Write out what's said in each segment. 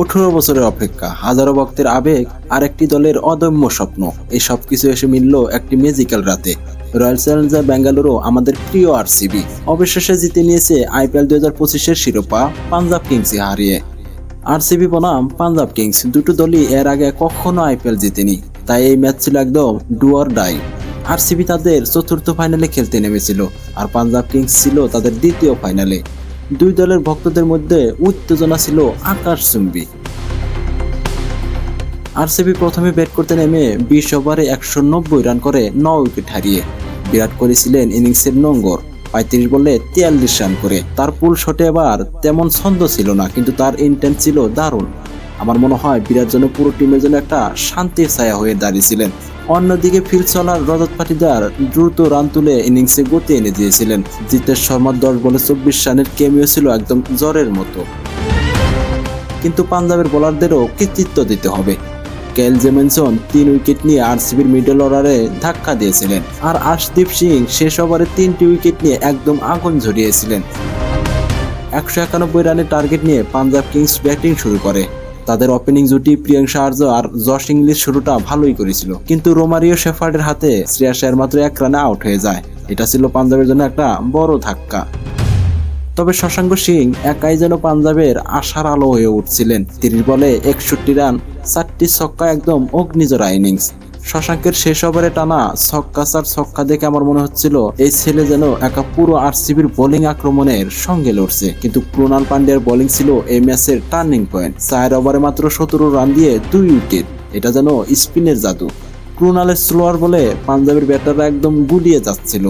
আঠারো বছরের অপেক্ষা হাজারো ভক্তের আবেগ আর একটি দলের অদম্য স্বপ্ন। এই সব কিছু এসে মিলল একটি ম্যাজিক্যাল রাতে। রয়্যাল চ্যালেঞ্জার বেঙ্গালুরু আমাদের প্রিয় আরসিবি অবশেষে জিতে নিয়েছে আইপিএল দুই হাজার পঁচিশের শিরোপা পাঞ্জাব কিংসে হারিয়ে। আর আরসিবি বনাম পাঞ্জাব কিংস। দুটো দলই এর আগে কখনো আইপিএল জিতেনি। তাই এই ম্যাচ ছিল একদম ডুয়ার ডাই আরসিবি তাদের চতুর্থ ফাইনালে খেলতে নেমেছিল। আর পাঞ্জাব কিংস ছিল তাদের দ্বিতীয় ফাইনালে দুই দলের ভক্তদের মধ্যে উত্তেজনা ছিল আকাশচুম্বী। আরসিবি প্রথমে ব্যাট করতে নেমে বিশ ওভারে একশো নব্বই রান করে ন উইকেট হারিয়ে। বিরাট কোহলি ছিলেন ইনিংসের নঙ্গর, পঁয়ত্রিশ বলে তিয়াল্লিশ রান করে। তার পুল শটে এবার তেমন ছন্দ ছিল না, কিন্তু তার ইন্টেন্ট ছিল দারুণ। আমার মনে হয় বিরাট জন্য পুরো টিমের জন্য একটা শান্তির ছায়া হয়ে দাঁড়িয়েছিলেন। অন্যদিকে ফিল্ড চলার রজত পাটিদার দ্রুত রান তুলে ইনিংসে গতি এনে দিয়েছিলেন। জিতেশ শর্মার দশ বলে চব্বিশ রানের কেমিও ছিল একদম জ্বরের মতো। কিন্তু পাঞ্জাবের বোলারদেরও কৃতিত্ব দিতে হবে। কেল জেমেনসন তিন উইকেট নিয়ে আর আরসিবির মিডল অর্ডারে ধাক্কা দিয়েছিলেন। আর আশদীপ সিং শেষ ওভারে তিনটি উইকেট নিয়ে একদম আগুন ঝরিয়েছিলেন। একশো একানব্বই রানের টার্গেট নিয়ে পাঞ্জাব কিংস ব্যাটিং শুরু করে। তাদের ওপেনিং জুটি প্রিয়াংশা আর্য আর জশ ইংলিশ শুরুটা ভালোই করেছিল। কিন্তু রোমারিও শেফার্ডের হাতে শ্রেয়া শেয়ার মাত্র এক রানে আউট হয়ে যায়। এটা ছিল পাঞ্জাবের জন্য একটা বড় ধাক্কা। তবে শশাঙ্ক সিং একাই যেন পাঞ্জাবের আশার আলো হয়ে উঠছিলেন। তিরিশ বলে একষট্টি রান, চারটি ছক্কা একদম অগ্নিজরা ইনিংস শশাঙ্কের শেষ ওভারে টানা ছক্কা চার ছক্কা দেখে আমার মনে হচ্ছিল, এই ছেলে যেন একা পুরো আরসিবির বোলিং আক্রমণের সঙ্গে লড়ছে। কিন্তু ক্রুনাল পান্ডিয়ার বোলিং ছিল এই ম্যাচের টার্নিং পয়েন্ট। চার ওভারে মাত্র সতেরো রান দিয়ে দুই উইকেট। এটা যেন স্পিনের জাদু। ক্রুনালের স্লোয়ার বলে পাঞ্জাবের ব্যাটাররা একদম গুলিয়ে যাচ্ছিল।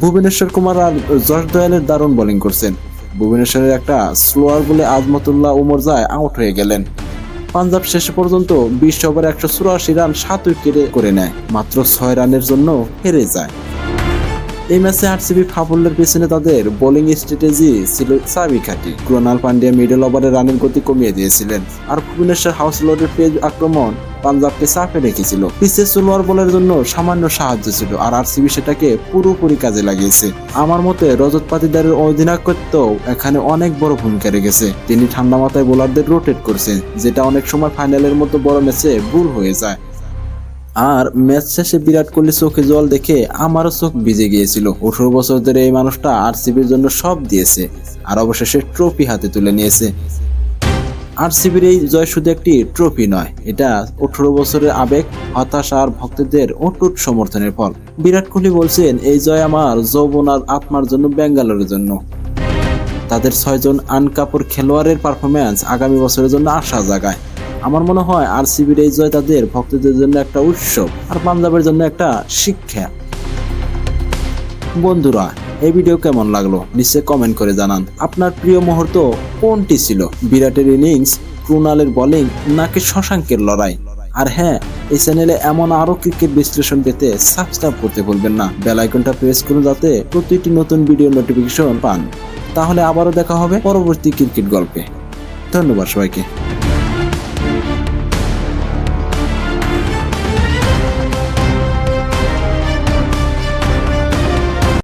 ভুবনেশ্বর কুমার আর যশ দয়ালের দারুণ বোলিং করছেন। ভুবনেশ্বরের একটা স্লোয়ার বলে আজমতুল্লাহ উমর যায় আউট হয়ে গেলেন। পাঞ্জাব শেষ পর্যন্ত বিশ ওভারে একশো চুরাশি রান, সাত উইকেটে করে নেয়। মাত্র ছয় রানের জন্য হেরে যায়। এই ম্যাচে আরসিবি সাফল্যের পেছনে তাদের বোলিং স্ট্র্যাটেজি ছিল চাবিকাঠি ক্রোনাল পান্ডিয়া মিডল ওভারে রানের গতি কমিয়ে দিয়েছিলেন। আর ভুবনেশ্বর হাউস লোডের পেজ আক্রমণ পাঞ্জাবকে চাপে রেখেছিল। পিছে সোলোয়ার বলের জন্য সামান্য সাহায্য ছিল, আর আরসিবি সেটাকে পুরোপুরি কাজে লাগিয়েছে। আমার মতে রজত পাতিদারের অধিনায়কত্ব এখানে অনেক বড় ভূমিকা রেখেছে। তিনি ঠান্ডা মাথায় বোলারদের রোটেট করছেন, যেটা অনেক সময় ফাইনালের মতো বড় ম্যাচে ভুল হয়ে যায়। আর ম্যাচ শেষে বিরাট কোহলি চোখে জল দেখে আমারও চোখ ভিজে গিয়েছিল। আঠারো বছর ধরে এই মানুষটা আরসিবির জন্য সব দিয়েছে আর অবশেষে ট্রফি হাতে তুলে নিয়েছে। আরসিবির এই জয় শুধু একটি ট্রফি নয়, এটা আঠারো বছরের আবেগ, হতাশা আর ভক্তদের অটুট সমর্থনের ফল। বিরাট কোহলি বলছেন, এই জয় আমার, যৌবন আর আত্মার জন্য ব্যাঙ্গালোরের জন্য। তাদের ছয়জন আনকাপড় খেলোয়াড়ের পারফরমেন্স আগামী বছরের জন্য আশা জাগায়। আমার মনে হয় আরসিবির এই জয় তাদের ভক্তদের জন্য একটা উৎসব আর পাঞ্জাবের জন্য একটা শিক্ষা। বন্ধুরা, এই ভিডিও কেমন লাগল নিশ্চয় কমেন্ট করে জানান। আপনার প্রিয় মুহূর্ত কোনটি ছিল? বিরাটের ইনিংস ক্রুনালের বোলিং নাকি শশাঙ্কের লড়াই? আর হ্যাঁ এই চ্যানেলে এমন আরও ক্রিকেট বিশ্লেষণ পেতে সাবস্ক্রাইব করতে ভুলবেন না। বেল আইকনটা প্রেস করুন যাতে প্রতিটি নতুন ভিডিও নোটিফিকেশন পান। তাহলে আবারও দেখা হবে পরবর্তী ক্রিকেট গল্পে। ধন্যবাদ সবাইকে।